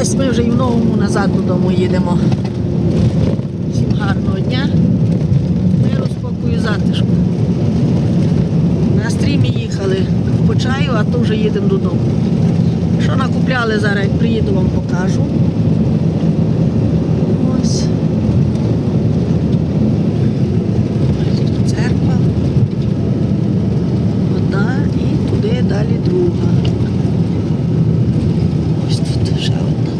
Ось ми вже і в новому назад додому їдемо. Всім гарного дня. Миру, спокою, затишку. На стрімі їхали по чаю, а то вже їдемо додому. Що накупляли зараз, як приїду, вам покажу. Ось. Ось тут церква. Одна і туди далі друга. Ось тут ще одна.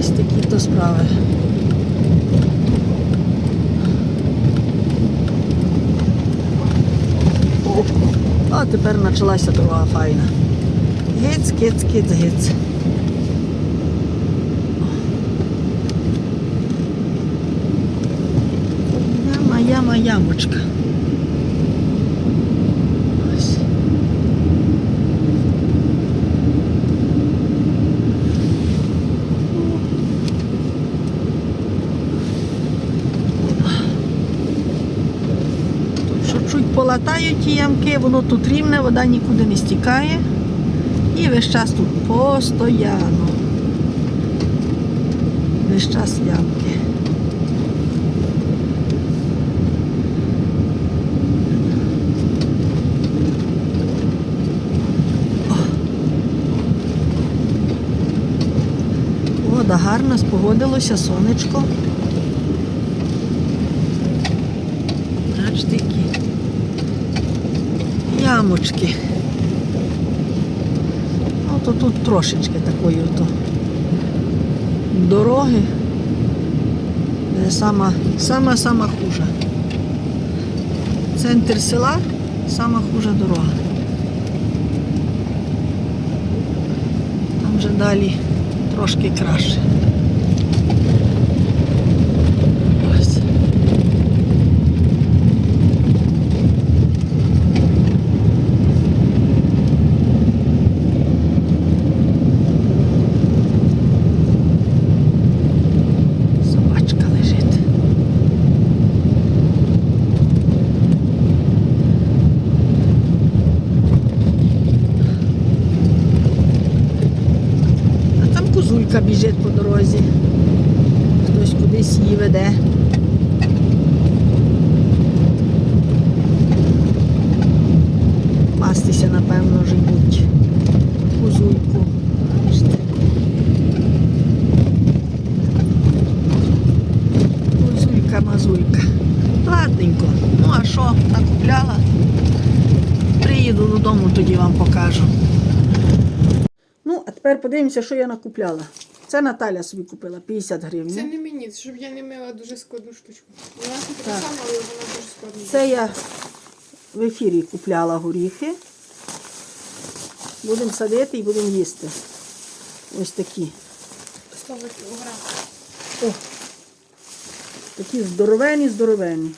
Ось такі то справи. А тепер почалася дорога файна. Гиць, гиць, гиць, гиць. Яма, яма, ямочка. Ось. Що чуть ті ямки, воно тут рівне, вода нікуди не стікає. І весь час тут постоянно. Весь час ямки. Вода гарна, спогодилося, сонечко. Бачите, які ямочки. Ну, то тут трошечки такої ото дороги. Де сама, сама, сама хужа. Центр села сама хужа дорога. Там вже далі трошки краще. Ось. Собачка лежить. А там біжить по дорозі. Хтось кудись її веде. Пастися, напевно, живуть. Козульку. Бачите. Козулька, мазулька. Ладненько. Ну а що, накупляла? Приїду додому, тоді вам покажу. Тепер подивимося, що я накупляла. Це Наталя собі купила 50 гривень. Це не мені, щоб я не мила дуже складну штучку. Вона така Так. сама, але вона дуже складна. Це я в ефірі купляла горіхи. Будемо садити і будемо їсти. Ось такі. 100 кілограм. О, такі здоровені, здоровені.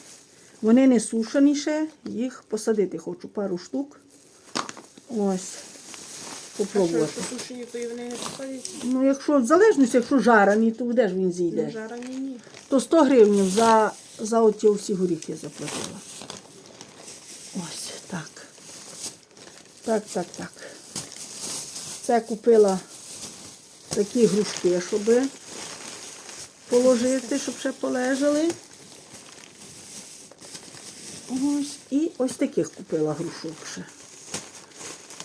Вони не сушені ще, їх посадити хочу пару штук. Ось. А що, Попробувати. якщо сушені, то і вони не посадять? Ну, якщо в залежності, якщо жарений, то де ж він зійде? Не жарені, ні. то 100 гривень за, за оті всі горіхи заплатила. Ось так. Так, так, так. Це купила такі грушки, щоб положити, щоб ще полежали. Ось. І ось таких купила грушок ще.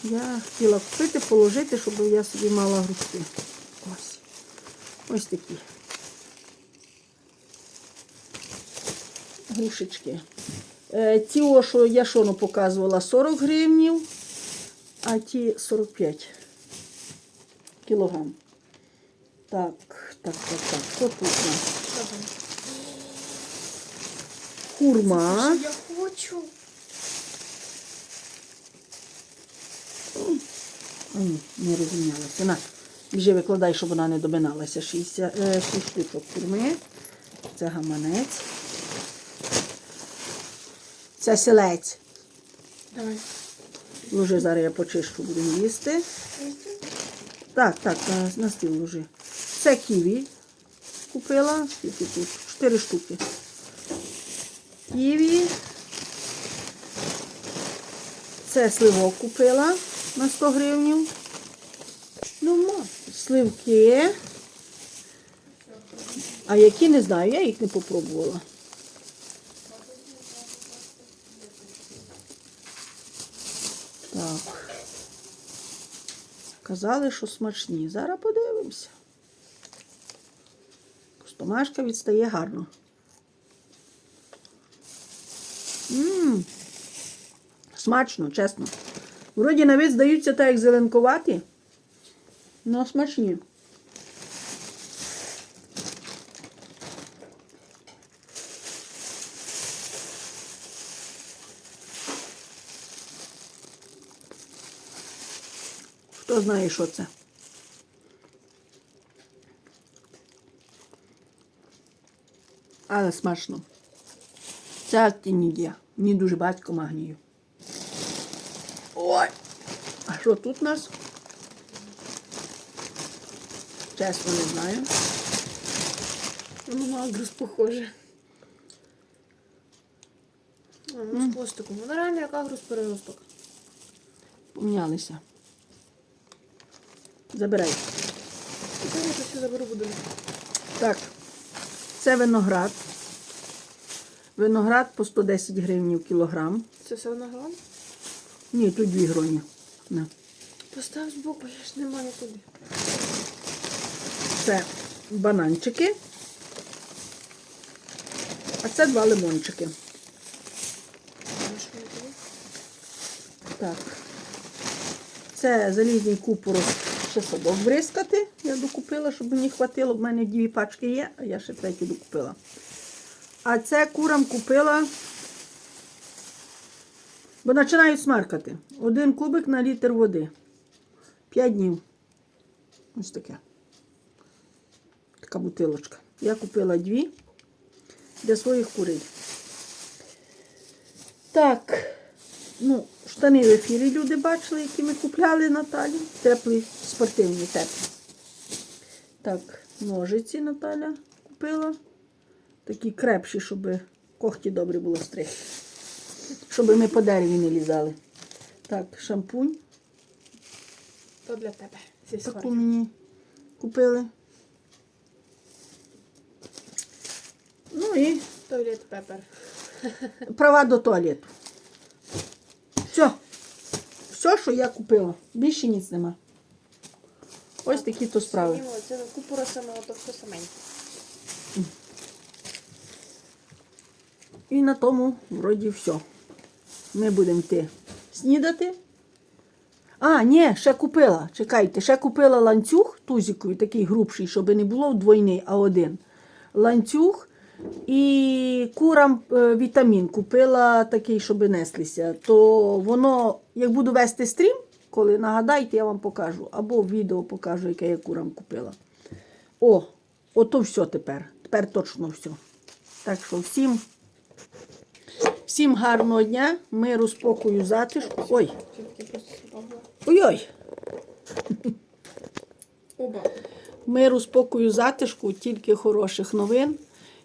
Я хотіла купити, положити, щоб я собі мала грушки. Ось. Ось такі. грушечки. Е, Ті, що я шону показувала, 40 гривнів, а ті 45 кілограм. Так, так, так, так. Що тут у нас? Курма. Я хочу. Ні, не розмінялася. На, біжи викладай, щоб вона не доминалася. 60, е, штучок курми. Це гаманець. Це селець. Давай. Ложи зараз я почищу, будемо їсти. Так, так, на, на стіл ложи. Це ківі купила. Скільки тут? Чотири штуки. Ківі. Це сливок купила на 100 гривень. Ну, сливки. А які не знаю, я їх не попробувала. Так. Казали, що смачні. Зараз подивимося. Костомашка відстає гарно. Мм. Смачно, чесно. Вроді на вид здаються так, як зеленкуваті, але смачні. Хто знає, що це? Але смачно. Це актинідія. Мені дуже батько магнію. Ой! А що тут у нас? Чесно не знаю. Воно на агрус похоже. А, ну, з хвостиком. Воно реально як агрус переросток. Помінялися. Забирай. Тепер я це все заберу буду. Так, це виноград. Виноград по 110 гривень кілограм. Це все грон? Ні, тут дві гроні. На. Постав збоку, я ж не маю туди. Це бананчики. А це два лимончики. Так. Це залізний купорос ще садок бризкати. Я докупила, щоб мені хватило. В мене дві пачки є, а я ще третю докупила. А це курам купила, бо починають смаркати. Один кубик на літр води. П'ять днів. Ось таке. Така бутилочка. Я купила дві для своїх курей. Так. Ну, штани в ефірі люди бачили, які ми купляли Наталі. Теплі, спортивні, теплі. Так, ножиці Наталя купила. Такі крепші, щоб когті добре було стригти. Щоб ми по дереві не лізали. Так, шампунь. То для тебе. Таку мені купили. Ну і Туалет пепер. права до туалету. Все. Все, що я купила. Більше ніц нема. Ось такі то справи. Це купура саме, то все саменьке. І на тому вроді все. Ми будемо йти снідати. А, ні, ще купила. Чекайте, ще купила ланцюг тузиковий, такий грубший, щоб не було двойний, а один. Ланцюг і курам е, вітамін купила такий, щоб неслися. То воно, як буду вести стрім, коли нагадайте, я вам покажу. Або відео покажу, яке я курам купила. О, ото все тепер. Тепер точно все. Так що всім. Всім гарного дня, миру, спокою, затишку. Ой, ой-ой. Миру, спокою, затишку, тільки хороших новин.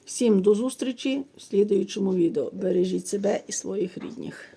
Всім до зустрічі в слідуючому відео. Бережіть себе і своїх рідних.